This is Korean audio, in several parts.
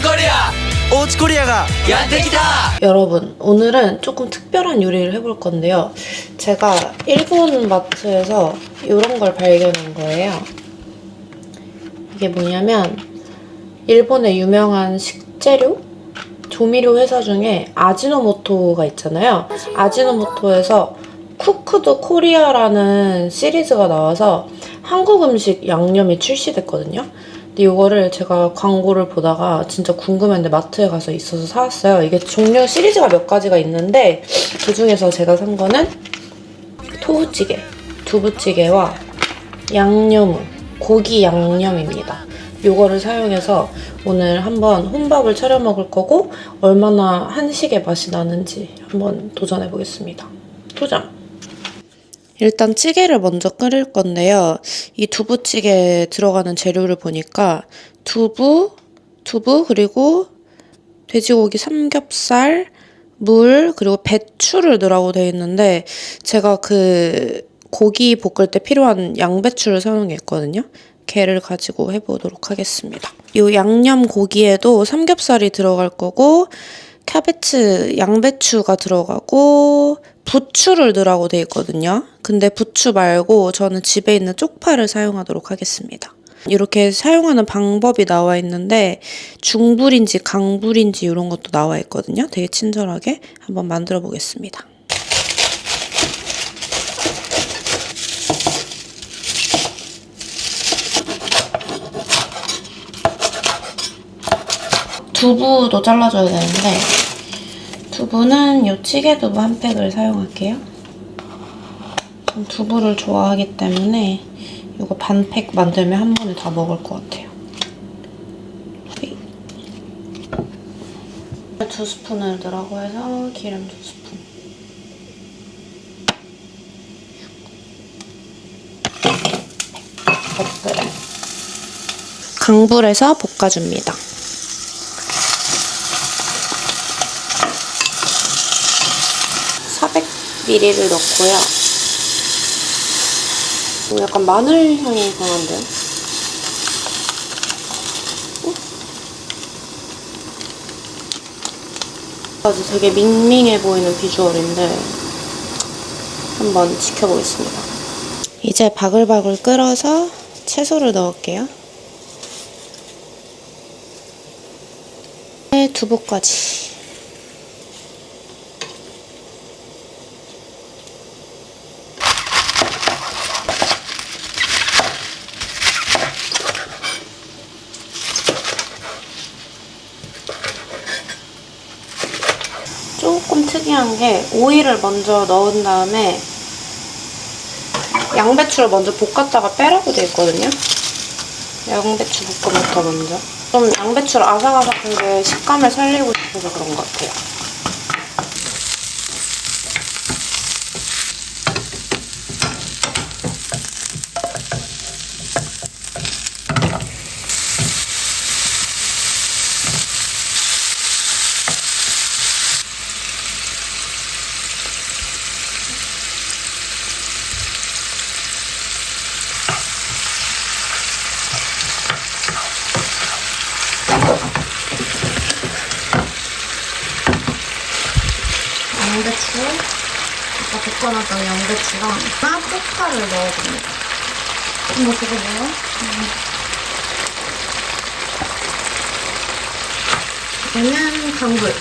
코리아 오츠코리아가 야테기다 여러분, 오늘은 조금 특별한 요리를 해볼 건데요. 제가 일본 마트에서 이런 걸 발견한 거예요. 이게 뭐냐면, 일본의 유명한 식재료? 조미료 회사 중에 아지노모토가 있잖아요. 아지노모토에서 쿠크드 코리아라는 시리즈가 나와서 한국 음식 양념이 출시됐거든요. 근데 이거를 제가 광고를 보다가 진짜 궁금했는데 마트에 가서 있어서 사왔어요. 이게 종류 시리즈가 몇 가지가 있는데 그 중에서 제가 산 거는 토우찌개, 두부찌개와 양념, 고기 양념입니다. 요거를 사용해서 오늘 한번 혼밥을 차려 먹을 거고 얼마나 한식의 맛이 나는지 한번 도전해 보겠습니다. 도전! 일단 찌개를 먼저 끓일 건데요. 이 두부찌개에 들어가는 재료를 보니까 두부, 두부 그리고 돼지고기 삼겹살, 물 그리고 배추를 넣으라고 되어 있는데 제가 그 고기 볶을 때 필요한 양배추를 사용했거든요. 걔를 가지고 해보도록 하겠습니다. 이 양념 고기에도 삼겹살이 들어갈 거고 캐베츠, 양배추가 들어가고 부추를 넣으라고 돼 있거든요. 근데 부추 말고 저는 집에 있는 쪽파를 사용하도록 하겠습니다. 이렇게 사용하는 방법이 나와 있는데 중불인지 강불인지 이런 것도 나와 있거든요. 되게 친절하게 한번 만들어 보겠습니다. 두부도 잘라줘야 되는데 두부는 이 찌개 두부 한 팩을 사용할게요. 전 두부를 좋아하기 때문에 이거 반 팩 만들면 한 번에 다 먹을 것 같아요. 두 스푼을 넣으라고 해서 기름 두 스푼. 강불에서 볶아줍니다. 400ml를 넣고요. 오, 약간 마늘 향이 강한데요? 어? 아주 되게 밍밍해 보이는 비주얼인데 한번 지켜보겠습니다. 이제 바글바글 끓어서 채소를 넣을게요. 네, 두부까지. 특이한 게 오일을 먼저 넣은 다음에 양배추를 먼저 볶았다가 빼라고 돼 있거든요. 양배추 볶음부터 먼저. 좀 양배추를 아삭아삭한 게 식감을 살리고 싶어서 그런 것 같아요. 양배추, 아까 볶아놨던 양배추랑 쌀국파를 넣어줍니다. 이거? 음. 얘는 강불.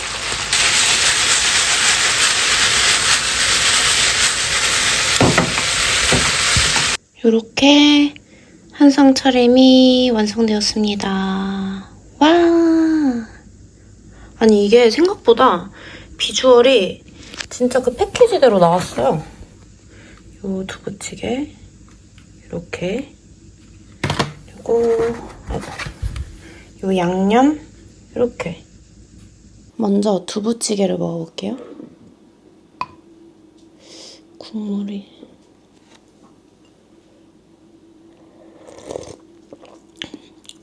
이렇게 한상 차림이 완성되었습니다. 와! 아니 이게 생각보다 비주얼이 진짜 그 패키지대로 나왔어요. 요 두부찌개 이렇게 그리고 요 양념 이렇게 먼저 두부찌개를 먹어볼게요. 국물이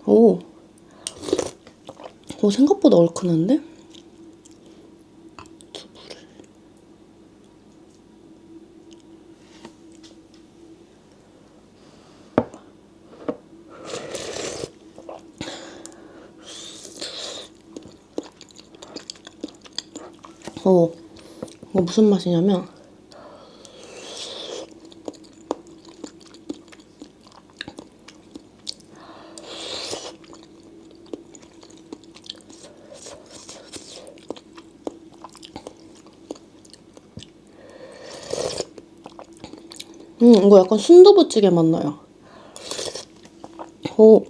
오, 오 생각보다 얼큰한데? 어, 이거 무슨 맛이냐면 음, 이거 약간 순두부찌개 맛 나요. 오.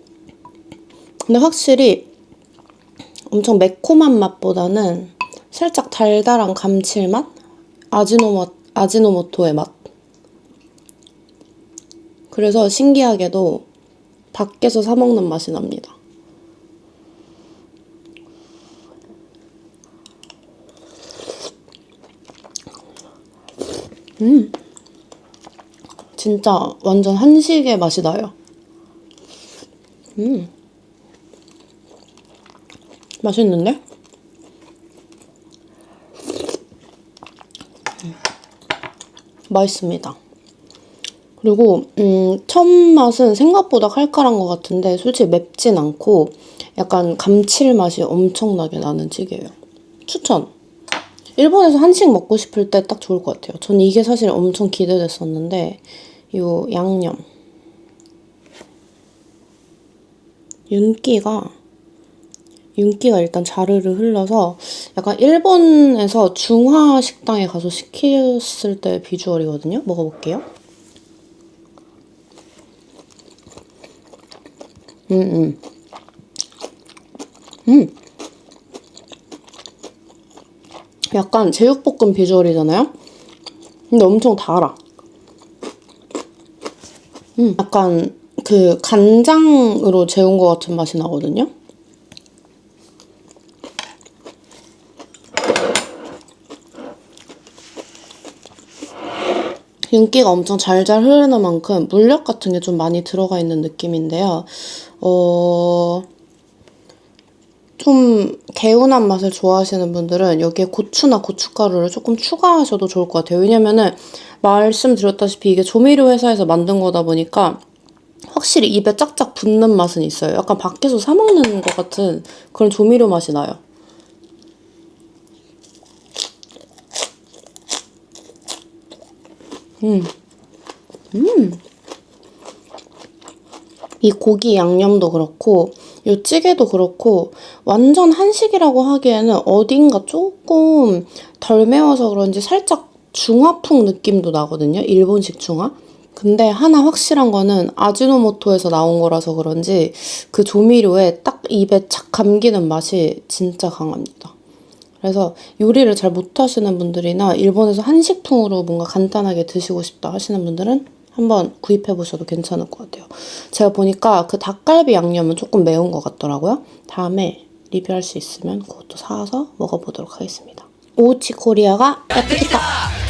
근데 확실히 엄청 매콤한 맛보다는 살짝 달달한 감칠맛? 아지노모, 아지노모토의 맛. 그래서 신기하게도 밖에서 사먹는 맛이 납니다. 음. 진짜 완전 한식의 맛이 나요. 음. 맛있는데? 맛있습니다. 그리고 음, 첫 맛은 생각보다 칼칼한 것 같은데 솔직히 맵진 않고 약간 감칠맛이 엄청나게 나는 찌개예요. 추천! 일본에서 한식 먹고 싶을 때 딱 좋을 것 같아요. 전 이게 사실 엄청 기대됐었는데 요 양념 윤기가 윤기가 일단 자르르 흘러서 약간 일본에서 중화 식당에 가서 시켰을 때 비주얼이거든요. 먹어볼게요. 음, 음. 음. 약간 제육볶음 비주얼이잖아요? 근데 엄청 달아. 음, 약간 그 간장으로 재운 것 같은 맛이 나거든요? 윤기가 엄청 잘잘 흐르는 만큼 물엿 같은 게 좀 많이 들어가 있는 느낌인데요. 어, 좀 개운한 맛을 좋아하시는 분들은 여기에 고추나 고춧가루를 조금 추가하셔도 좋을 것 같아요. 왜냐면은 말씀드렸다시피 이게 조미료 회사에서 만든 거다 보니까 확실히 입에 짝짝 붙는 맛은 있어요. 약간 밖에서 사 먹는 것 같은 그런 조미료 맛이 나요. 음. 음. 이 고기 양념도 그렇고 이 찌개도 그렇고 완전 한식이라고 하기에는 어딘가 조금 덜 매워서 그런지 살짝 중화풍 느낌도 나거든요. 일본식 중화. 근데 하나 확실한 거는 아지노모토에서 나온 거라서 그런지 그 조미료에 딱 입에 착 감기는 맛이 진짜 강합니다. 그래서 요리를 잘 못하시는 분들이나 일본에서 한식풍으로 뭔가 간단하게 드시고 싶다 하시는 분들은 한번 구입해 보셔도 괜찮을 것 같아요. 제가 보니까 그 닭갈비 양념은 조금 매운 것 같더라고요. 다음에 리뷰할 수 있으면 그것도 사서 먹어보도록 하겠습니다. 오우치 코리아가 야쿠티카!